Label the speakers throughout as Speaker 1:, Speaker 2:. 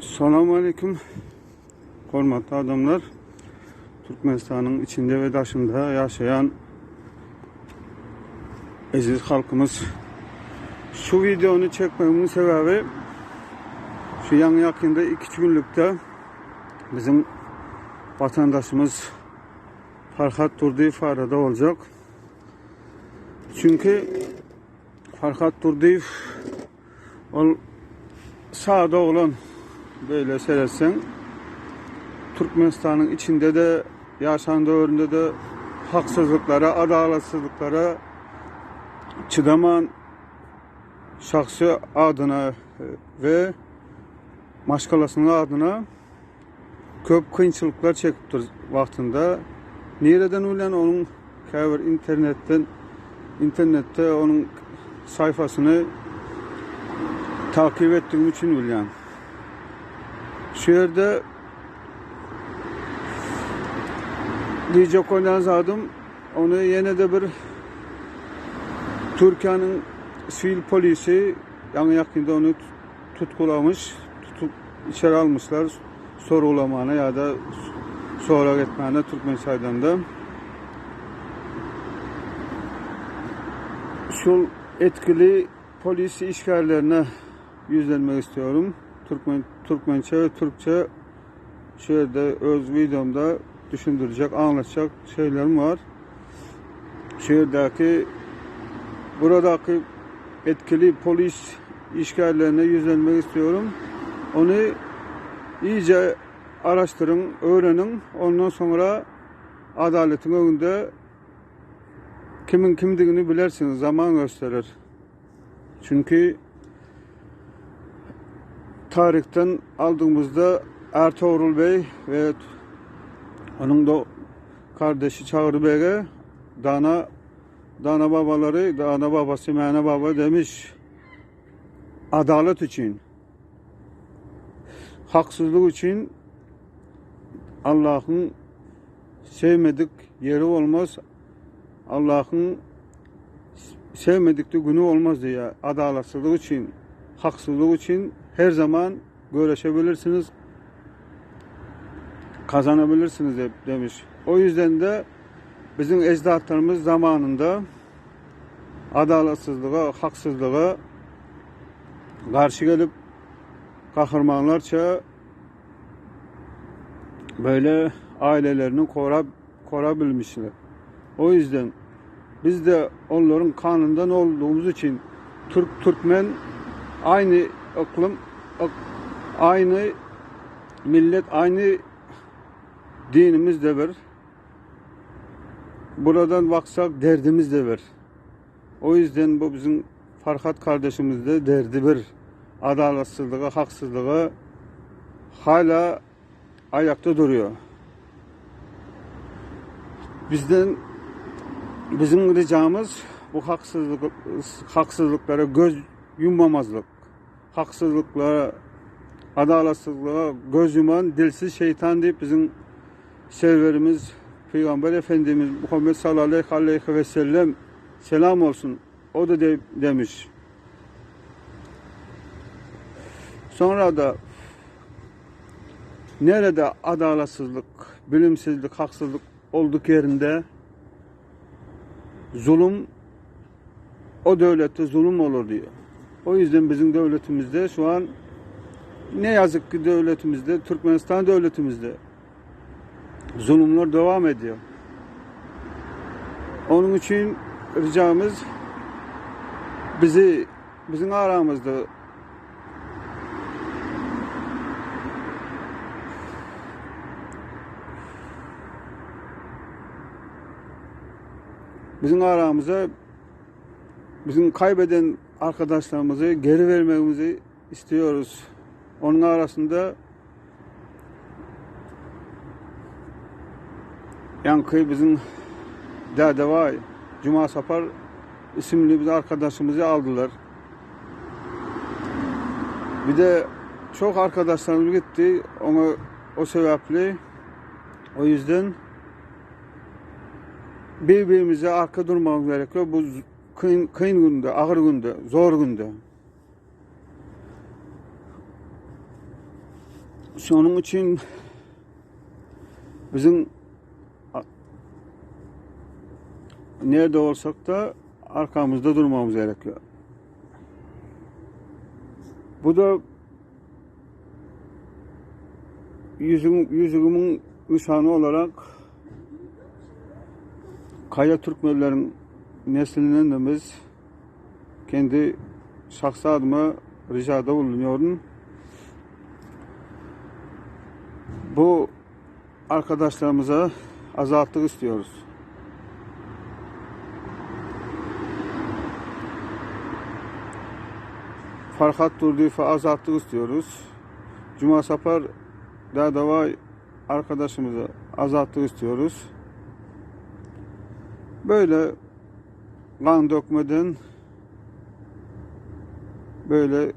Speaker 1: Selamun Aleyküm. Hormatlı adamlar. Türkmenistan'ın içinde ve dışında yaşayan aziz halkımız. Şu videonu çekmemin sebebi şu yan yakında iki günlükte bizim vatandaşımız Farhat Durdiyev arada olacak. Çünkü Farhat Durdiyev ol sağda olan böyle seyretsen Türkmenistan'ın içinde de yaşandığı de haksızlıklara, adaletsizliklere çıdaman şahsı adına ve başkalarının adına köp kıyınçılıklar çekiptir vaktinde. Nereden ulan onun kavir internetten internette onun sayfasını takip ettiğim için ulan. Şu yerde diyecek oynazadım onu yine de bir Türkiye'nin sivil polisi yani yakında onu tut- tutkulamış, tutup içeri almışlar sorulamana ya da sonra etmene Türkmen saydanda. Şu etkili polis işgallerine yüzlenmek istiyorum. Türkmen, Türkmençe ve Türkçe şöyle öz videomda düşündürecek, anlatacak şeylerim var. Şehirdeki buradaki etkili polis işgallerine yüzlenmek istiyorum. Onu iyice araştırın, öğrenin. Ondan sonra adaletin önünde kimin kimdiğini bilersiniz. Zaman gösterir. Çünkü tarihten aldığımızda Ertuğrul Bey ve onun da kardeşi Çağrı Bey'e Dana Dana babaları, Dana babası Mene baba demiş adalet için haksızlık için Allah'ın sevmedik yeri olmaz. Allah'ın sevmedikleri günü olmaz diye adaletsizlik için, haksızlık için her zaman görüşebilirsiniz, kazanabilirsiniz de- demiş. O yüzden de bizim ecdatlarımız zamanında adaletsizliğe, haksızlığa karşı gelip kahramanlarça böyle ailelerini kora, korabilmişler. O yüzden biz de onların kanından olduğumuz için Türk Türkmen aynı ik- aynı millet aynı dinimiz de var. Buradan baksak derdimiz de var. O yüzden bu bizim Farhat kardeşimiz de derdi bir adaletsizliğe, haksızlığa hala ayakta duruyor. Bizden bizim ricamız bu haksızlık haksızlıklara göz yummamazlık. Haksızlıklara, adaletsizliğe göz yuman dilsiz şeytan deyip bizim serverimiz Peygamber Efendimiz Muhammed sallallahu aleyhi ve sellem selam olsun. O da de, demiş. Sonra da nerede adaletsizlik, bilimsizlik, haksızlık olduk yerinde zulüm o devlette zulüm olur diyor. O yüzden bizim devletimizde şu an ne yazık ki devletimizde, Türkmenistan devletimizde zulümler devam ediyor. Onun için ricamız bizi bizim aramızda bizim aramıza bizim kaybeden arkadaşlarımızı geri vermemizi istiyoruz. Onun arasında Yankı bizim Dedevay, Cuma Sapar isimli bir arkadaşımızı aldılar. Bir de çok arkadaşlarımız gitti. Ona o sebeple o yüzden birbirimize arka durmamız gerekiyor. Bu kıyın, kıyın günde, ağır günde, zor günde. Onun için bizim nerede olsak da arkamızda durmamız gerekiyor. Bu da yüzüm, yüzümün nişanı olarak Kaya neslinden biz kendi şahsı adıma ricada bulunuyorum. Bu arkadaşlarımıza azalttık istiyoruz. Farkat Durdife azalttık istiyoruz. Cuma Sapar Dadavay arkadaşımızı azalttık istiyoruz. Böyle kan dökmeden böyle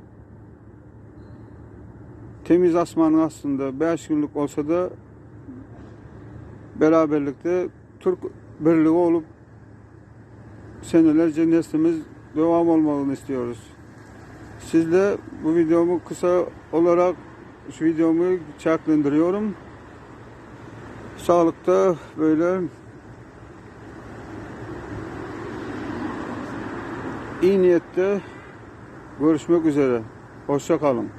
Speaker 1: temiz asmanın aslında 5 günlük olsa da beraberlikte Türk birliği olup senelerce neslimiz devam olmalını istiyoruz. Sizle bu videomu kısa olarak şu videomu çaklendiriyorum. Sağlıkta böyle iyi niyette görüşmek üzere. Hoşça kalın.